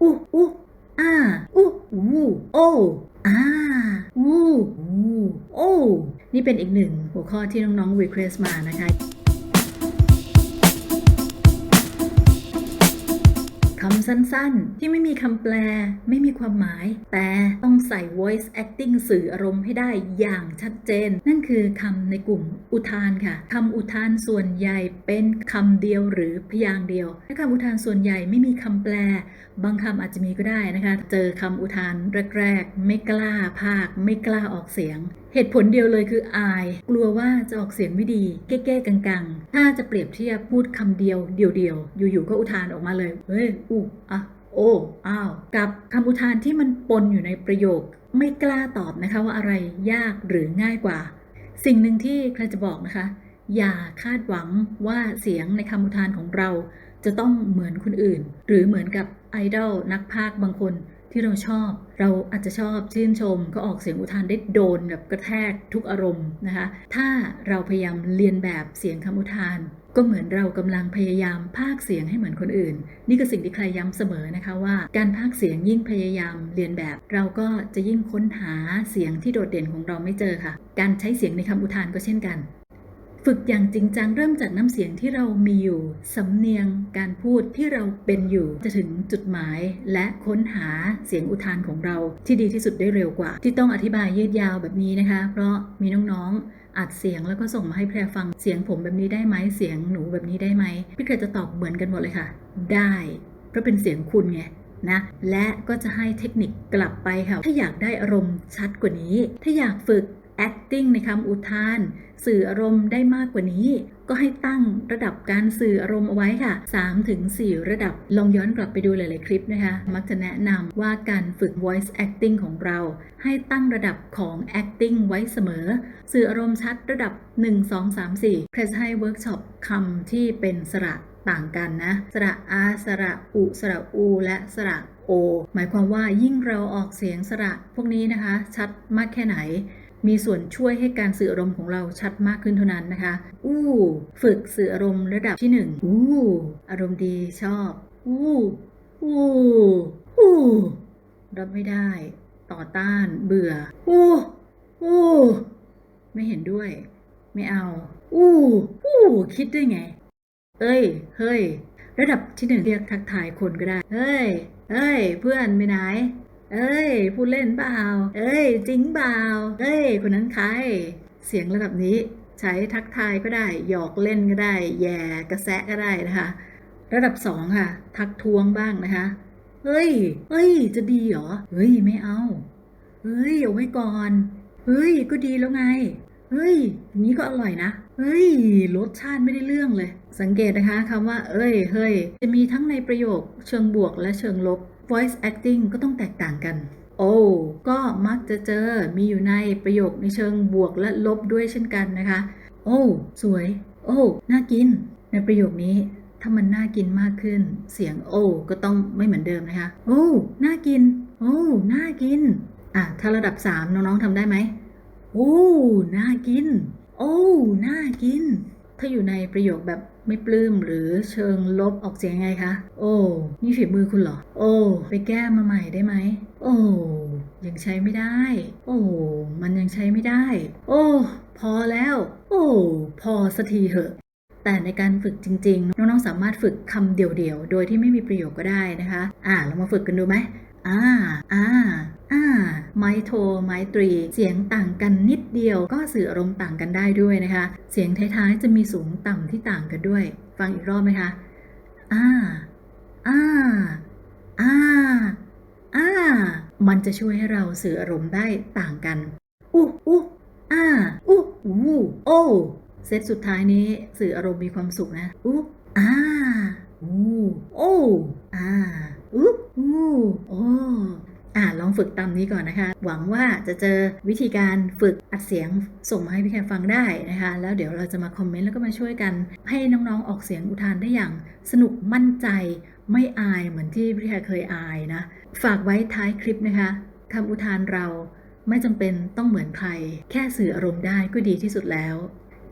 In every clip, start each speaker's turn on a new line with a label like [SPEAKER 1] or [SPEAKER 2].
[SPEAKER 1] อู้อู้อ่าอู้อู้โอ้อ่าอู้อู้โอ้นี่เป็นอีกหนึ่งหัวข้อที่น้องๆ request มานะคะ สั้นๆ ที่ไม่มีคำแปล ไม่มีความหมาย แต่ต้องใส่ voice acting สื่ออารมณ์ให้ได้อย่างชัดเจน นั่นคือคำในกลุ่มอุทานค่ะคำอุทานส่วนใหญ่เป็นคำเดียวหรือพยางค์เดียวและคำอุทานส่วนใหญ่ไม่มีคำแปล บางคำอาจจะมีก็ได้นะคะ เจอคำอุทานแรกๆ ไม่กล้าภาค ไม่กล้าออกเสียงเหตุผลเดียวเลยคืออาย กลัวว่าจะออกเสียงไม่ดี เก้ๆกังๆ ถ้าจะเปรียบเทียบพูดคำเดียวเดียวๆ อยู่ๆ ก็อุทานออกมาเลย เฮ้ย อู้อะโอ้อ้าว กับคำอุทานที่มันปนอยู่ในประโยค ไม่กล้าตอบนะคะว่าอะไรยากหรือง่ายกว่า สิ่งหนึ่งที่ใครจะบอกนะคะ อย่าคาดหวังว่าเสียงในคำอุทานของเรา จะต้องเหมือนคนอื่น หรือเหมือนกับไอดอลนักพากย์บางคน ที่เราชอบ เราอาจจะชอบชื่นชม ก็ออกเสียงอุทานได้โดนแบบกระแทกทุกอารมณ์นะคะ ถ้าเราพยายามเรียนแบบเสียงคำอุทาน ก็เหมือนเรากำลังพยายามพากเสียงให้เหมือนคนอื่น นี่คือสิ่งที่ใครย้ำเสมอนะคะว่า การพากเสียงยิ่งพยายามเรียนแบบ เราก็จะยิ่งค้นหาเสียงที่โดดเด่นของเราไม่เจอค่ะ การใช้เสียงในคำอุทานก็เช่นกัน ฝึกอย่างจริงจังเริ่มจากน้ำเสียงที่เรามีอยู่ สำเนียงการพูดที่เราเป็นอยู่ จะถึงจุดหมาย และค้นหาเสียงอุทานของเราที่ดีที่สุดได้เร็วกว่า ที่ต้องอธิบายยืดยาวแบบนี้นะคะ เพราะมีน้องๆอัดเสียงแล้วก็ส่งมาให้แพรฟังเสียงผมแบบนี้ได้ไหมเสียงหนูแบบนี้ได้ไหมพี่เคยจะตอบเหมือนกันหมดเลยค่ะ ได้เพราะเป็นเสียงคุณไงนะและก็จะให้เทคนิคกลับไปค่ะ ถ้าอยากได้อารมณ์ชัดกว่านี้ ถ้าอยากฝึก acting ในคำอุทาน สื่ออารมณ์ได้มากกว่านี้ ก็ให้ตั้งระดับการสื่ออารมณ์เอาไว้ค่ะ 3-4 ระดับ ลองย้อนกลับไปดูหลาย ๆ คลิปนะคะ มักจะแนะนำว่าการฝึก voice acting ของเรา ให้ตั้งระดับของ acting ไว้เสมอ สื่ออารมณ์ชัดระดับ 1 2 3 4 เคยจะให้เวิร์กช็อปคำที่เป็นสระต่างกันนะ สระอาสระอุสระอู และสระโอ หมายความว่ายิ่งเราออกเสียงสระพวกนี้นะคะ ชัดมากแค่ไหน มีส่วนช่วยให้การสื่ออารมณ์ของเราชัดมากขึ้นเท่านั้นนะคะ อู้ ฝึกสื่ออารมณ์ระดับที่หนึ่งอู้ อารมณ์ดีชอบ อู้ อู้ อู้ รับไม่ได้ ต่อต้าน เบื่อ อู้ อู้ ไม่เห็นด้วย ไม่เอา อู้ อู้ คิดได้ไง เอ้ย เฮ้ย ระดับที่หนึ่งเรียกทักทายคนก็ได้ เฮ้ย เฮ้ย เพื่อนไปไหน เอ้ยพูดเล่นเปล่า เอ้ย จริงเปล่า เอ้ย คนนั้นใคร เสียงระดับนี้ใช้ทักทายก็ได้ หยอกเล่นก็ได้ แย่กระแซะก็ได้นะคะ ระดับสองค่ะ ทักท้วงบ้างนะคะ เฮ้ย เฮ้ย จะดีเหรอ เฮ้ย ไม่เอา เฮ้ย เอาไว้ก่อน เฮ้ย ก็ดีแล้วไง เฮ้ยนี้ก็อร่อยนะ เฮ้ย รสชาติไม่ได้เรื่องเลย สังเกตนะคะคำว่า เอ้ย เฮ้ย จะมีทั้งในประโยคเชิงบวกและเชิงลบ voice acting ก็ต้องแตกต่างกัน โอ้ก็มักจะเจอมีอยู่ในประโยคในเชิงบวกและลบด้วยเช่นกันนะคะ โอ้ สวย โอ้ น่ากิน ในประโยคนี้ถ้ามันน่ากินมากขึ้น เสียงโอ้ก็ต้องไม่เหมือนเดิมนะคะ โอ้ น่ากิน โอ้ น่ากิน อะ ถ้าระดับ 3 น้องๆทำได้ไหม โอ้ น่ากิน โอ้ น่ากิน ถ้าอยู่ในประโยคแบบ ไม่ปลื้มหรือเชิงลบออกเสียงไงคะ โอ้ นี่ฝีมือคุณเหรอ โอ้ ไปแก้มาใหม่ได้ไหม โอ้ ยังใช้ไม่ได้ โอ้ มันยังใช้ไม่ได้ โอ้ พอแล้ว โอ้ พอสักทีเหอะแต่ในการฝึกจริง ๆ น้องๆ สามารถฝึกคำเดี่ยวๆ โดยที่ไม่มีประโยคก็ได้นะคะ อ่าเรามาฝึกกันดูไหมอ่า อ่า อ่า ไม้โท ไม้ตรี เสียงต่างกันนิดเดียวก็สื่ออารมณ์ต่างกันได้ด้วยนะคะ เสียงท้ายๆจะมีสูงต่ำที่ต่างกันด้วย ฟังอีกรอบไหมคะ อ่า อ่า อ่า อ่า มันจะช่วยให้เราสื่ออารมณ์ได้ต่างกันอู้อู้อ่าอู้อู้โอ้เซตสุดท้ายนี้สื่ออารมณ์มีความสุขนะอู้อ่าอู้โอ้อ่าอู้อู้โอ้ อ่าลองฝึกตามนี้ก่อนนะคะ หวังว่าจะเจอวิธีการฝึกอัดเสียงส่งมาให้พี่แคฟังได้นะคะ แล้วเดี๋ยวเราจะมาคอมเมนต์แล้วก็มาช่วยกัน ให้น้องๆออกเสียงอุทานได้อย่างสนุกมั่นใจไม่อายเหมือนที่พี่แคเคยอายนะ ฝากไว้ท้ายคลิปนะคะคำอุทานเราไม่จำเป็นต้องเหมือนใคร แค่สื่ออารมณ์ได้ก็ดีที่สุดแล้ว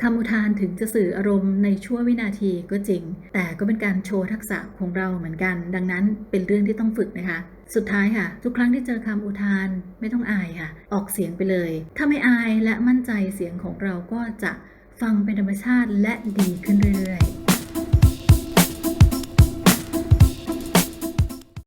[SPEAKER 1] คำอุทานถึงจะสื่ออารมณ์ในชั่ววินาทีก็จริง แต่ก็เป็นการโชว์ทักษะของเราเหมือนกัน ดังนั้นเป็นเรื่องที่ต้องฝึกนะคะ สุดท้ายค่ะ ทุกครั้งที่เจอคำอุทานไม่ต้องอายค่ะ ออกเสียงไปเลย ถ้าไม่อายและมั่นใจเสียงของเราก็จะฟังเป็นธรรมชาติและดีขึ้นเรื่อยๆ